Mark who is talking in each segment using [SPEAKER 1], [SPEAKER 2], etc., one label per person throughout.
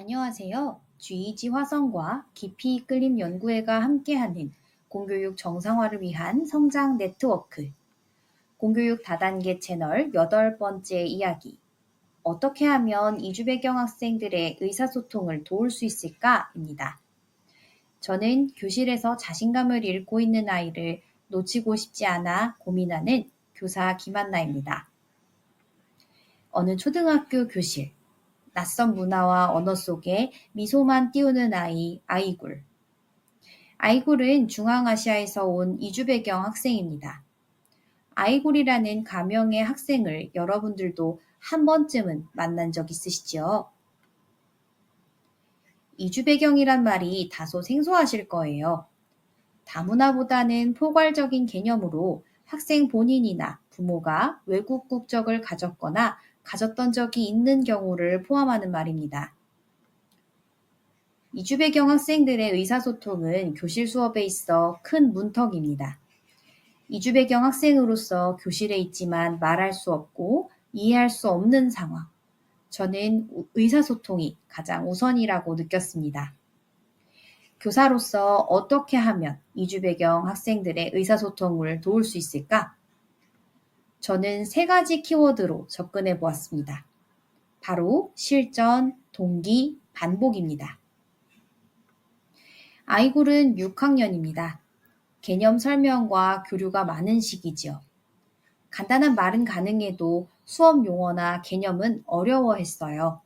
[SPEAKER 1] 안녕하세요. GEG 화성과 깊이 이끌림 연구회가 함께하는 공교육 정상화를 위한 성장 네트워크 공교육 다단계 채널 여덟 번째 이야기 어떻게 하면 이주 배경 학생들의 의사소통을 도울 수 있을까?입니다. 저는 교실에서 자신감을 잃고 있는 아이를 놓치고 싶지 않아 고민하는 교사 김한나입니다. 어느 초등학교 교실 낯선 문화와 언어 속에 미소만 띄우는 아이, 아이굴. 아이굴은 중앙아시아에서 온 이주 배경 학생입니다. 아이굴이라는 가명의 학생을 여러분들도 한 번쯤은 만난 적 있으시죠? 이주 배경이란 말이 다소 생소하실 거예요. 다문화보다는 포괄적인 개념으로 학생 본인이나 부모가 외국 국적을 가졌거나 가졌던 적이 있는 경우를 포함하는 말입니다. 이주 배경 학생들의 의사소통은 교실 수업에 있어 큰 문턱입니다. 이주 배경 학생으로서 교실에 있지만 말할 수 없고 이해할 수 없는 상황. 저는 의사소통이 가장 우선이라고 느꼈습니다. 교사로서 어떻게 하면 이주 배경 학생들의 의사소통을 도울 수 있을까? 저는 세 가지 키워드로 접근해 보았습니다. 바로 실전, 동기, 반복입니다. 아이굴은 6학년입니다. 개념 설명과 교류가 많은 시기지요. 간단한 말은 가능해도 수업 용어나 개념은 어려워했어요.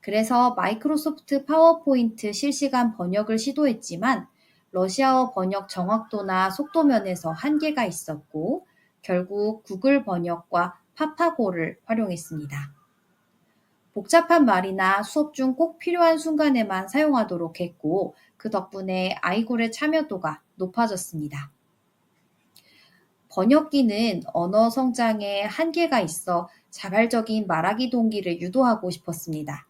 [SPEAKER 1] 그래서 마이크로소프트 파워포인트 실시간 번역을 시도했지만 러시아어 번역 정확도나 속도 면에서 한계가 있었고 결국 구글 번역과 파파고를 활용했습니다. 복잡한 말이나 수업 중 꼭 필요한 순간에만 사용하도록 했고 그 덕분에 아이골의 참여도가 높아졌습니다. 번역기는 언어 성장에 한계가 있어 자발적인 말하기 동기를 유도하고 싶었습니다.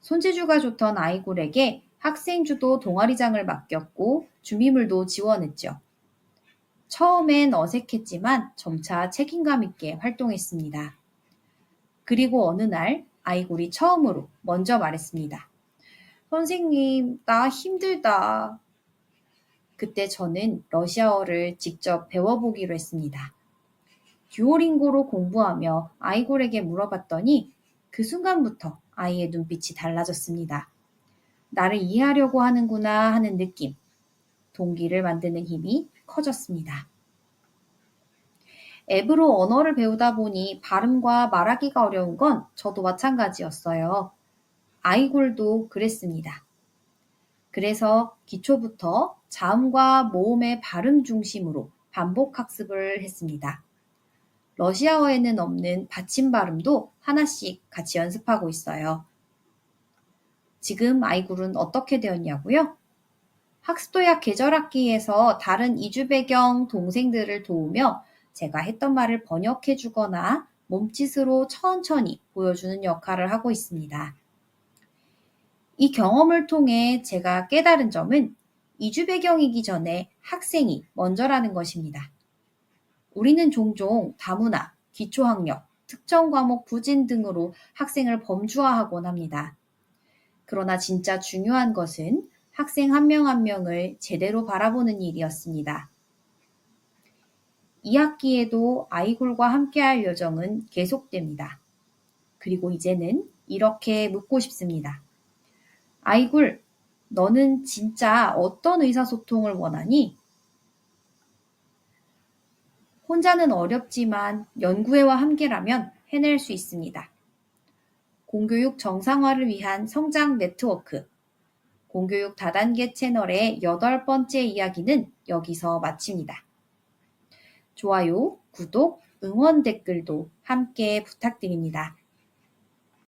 [SPEAKER 1] 손재주가 좋던 아이골에게 학생 주도 동아리장을 맡겼고 준비물도 지원했죠. 처음엔 어색했지만 점차 책임감 있게 활동했습니다. 그리고 어느 날 아이골이 처음으로 먼저 말했습니다. 선생님, 나 힘들다. 그때 저는 러시아어를 직접 배워보기로 했습니다. 듀오링고로 공부하며 아이골에게 물어봤더니 그 순간부터 아이의 눈빛이 달라졌습니다. 나를 이해하려고 하는구나 하는 느낌. 동기를 만드는 힘이 커졌습니다. 앱으로 언어를 배우다 보니 발음과 말하기가 어려운 건 저도 마찬가지였어요. 아이골도 그랬습니다. 그래서 기초부터 자음과 모음의 발음 중심으로 반복 학습을 했습니다. 러시아어에는 없는 받침 발음도 하나씩 같이 연습하고 있어요. 지금 아이굴은 어떻게 되었냐고요? 학습도약 계절학기에서 다른 이주 배경 동생들을 도우며 제가 했던 말을 번역해 주거나 몸짓으로 천천히 보여주는 역할을 하고 있습니다. 이 경험을 통해 제가 깨달은 점은 이주 배경이기 전에 학생이 먼저라는 것입니다. 우리는 종종 다문화, 기초학력, 특정 과목 부진 등으로 학생을 범주화하곤 합니다. 그러나 진짜 중요한 것은 학생 한 명한 한 명을 제대로 바라보는 일이었습니다. 2학기에도 아이굴과 함께할 여정은 계속됩니다. 그리고 이제는 이렇게 묻고 싶습니다. 아이굴, 너는 진짜 어떤 의사소통을 원하니? 혼자는 어렵지만 연구회와 함께라면 해낼 수 있습니다. 공교육 정상화를 위한 성장 네트워크 공교육 다단계 채널의 여덟 번째 이야기는 여기서 마칩니다. 좋아요, 구독, 응원 댓글도 함께 부탁드립니다.